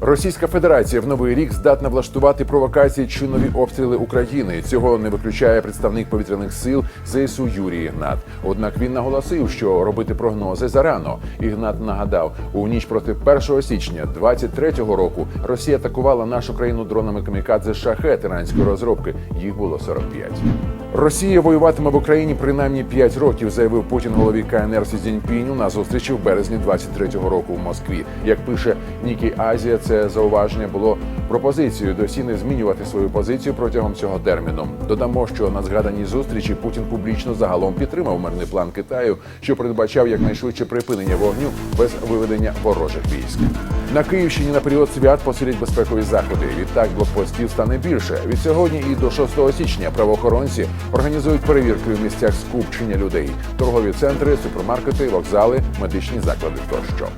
Російська Федерація в новий рік здатна влаштувати провокації чи нові обстріли України. Цього не виключає представник повітряних сил ЗСУ Юрій Ігнат. Однак він наголосив, що робити прогнози зарано. Ігнат нагадав, у ніч проти 1 січня 23-го року Росія атакувала нашу країну дронами камікадзе шахет іранської розробки. Їх було 45. Росія воюватиме в Україні принаймні 5 років, заявив Путін голові КНР Сі Цзіньпіню на зустрічі в березні 23-го року в Москві. Як пише Нікі Азія, це зауваження було пропозицією досі не змінювати свою позицію протягом цього терміну. Додамо, що на згаданій зустрічі Путін публічно загалом підтримав мирний план Китаю, що передбачав якнайшвидше припинення вогню без виведення ворожих військ. На Київщині на період свят посилять безпекові заходи. Відтак блокпостів стане більше. Від сьогодні і до 6 січня правоохоронці організують перевірки в місцях скупчення людей, торгові центри, супермаркети, вокзали, медичні заклади тощо.